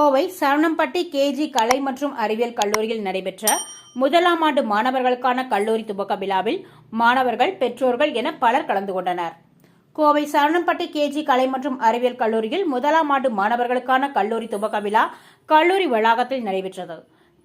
Kovai Saranampatti KG கலை மற்றும் அறிவியல் கல்லூரியில் நடைபெற்ற முதலாம் ஆண்டு மாணவர்களுக்கான கல்லூரி துவக்க விழாவில் மாணவர்கள் பெற்றோர்கள் என பலர் கலந்து கொண்டனர். கோவை சரணம்பட்டி கேஜி கலை மற்றும் அறிவியல் கல்லூரியில் முதலாம் ஆண்டு மாணவர்களுக்கான கல்லூரி துவக்க விழா கல்லூரி வளாகத்தில் நடைபெற்றது.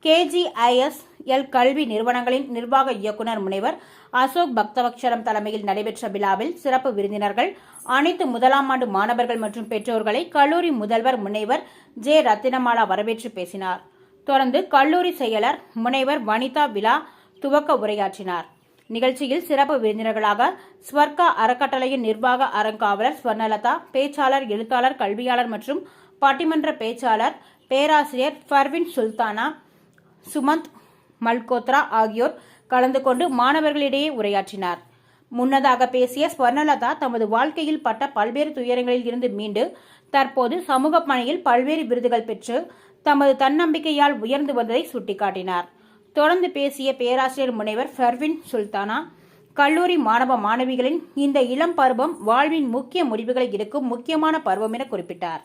கேஜிஐஎஸ் எல் கல்வி நிறுவனங்களின் நிர்வாக இயக்குநர் முனைவர் அசோக் பக்தவக்ஷரம் தலைமையில் நடைபெற்ற விழாவில் சிறப்பு விருந்தினர்கள் அனைத்து முதலாம் ஆண்டு மாணவர்கள் மற்றும் பெற்றோர்களை கல்லூரி முதல்வர் முனைவர் ஜே ரத்தினமாலா வரவேற்று பேசினார். தொடர்ந்து கல்லூரி செயலர் முனைவர் வனிதா விழா துவக்க உரையாற்றினார். நிகழ்ச்சியில் சிறப்பு விருந்தினர்களாக ஸ்வர்கா அறக்கட்டளையின் நிர்வாக அறங்காவலர் ஸ்வர்ணலதா பேச்சாளர் எழுத்தாளர் கல்வியாளர் மற்றும் பட்டிமன்ற பேச்சாளர் பேராசிரியர் ஃபர்வின் சுல்தானா சுமந்த் மல்கோத்ரா ஆகியோர் கலந்து கொண்டு மாணவர்களிடையே உரையாற்றினார். முன்னதாக பேசிய ஸ்வர்ணலதா தமது வாழ்க்கையில் பட்ட பல்வேறு துயரங்களில் இருந்து மீண்டு தற்போது சமூக பணியில் பல்வேறு விருதுகள் பெற்று தமது தன்னம்பிக்கையால் உயர்ந்து வந்ததை சுட்டிக்காட்டினார். தொடர்ந்து பேசிய பேராசிரியர் முனைவர் ஃபர்வின் சுல்தானா கல்லூரி மாணவ மாணவிகளின் இந்த இளம் பருவம் வாழ்வின் முக்கிய முடிவுகளை எடுக்கும் முக்கியமான பருவம் என குறிப்பிட்டார்.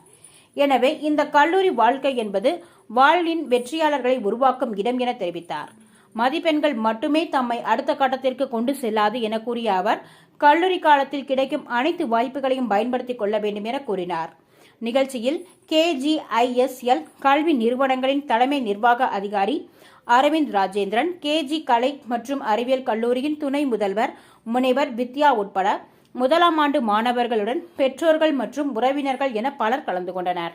எனவே இந்த கல்லூரி வாழ்க்கை என்பது வாழ்வின் வெற்றியாளர்களை உருவாக்கும் இடம் என தெரிவித்தார். மதிப்பெண்கள் மட்டுமே தம்மை அடுத்த கட்டத்திற்கு கொண்டு செல்லாது என கூறிய அவர் கல்லூரி காலத்தில் கிடைக்கும் அனைத்து வாய்ப்புகளையும் பயன்படுத்திக் கொள்ள வேண்டும் என கூறினார். நிகழ்ச்சியில் கேஜிஐஎஸ்எல் கல்வி நிறுவனங்களின் தலைமை நிர்வாக அதிகாரி அரவிந்த் ராஜேந்திரன் கேஜி கலை மற்றும் அறிவியல் கல்லூரியின் துணை முதல்வர் முனைவர் வித்யா உட்பட முதலாம் ஆண்டு மாணவர்களுடன் பெற்றோர்கள் மற்றும் உறவினர்கள் என பலர் கலந்து கொண்டனர்.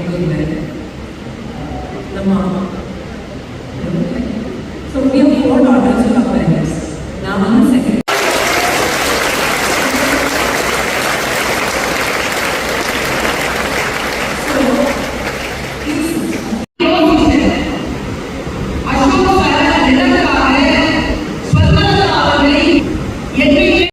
we have four daughters who are parents. Now,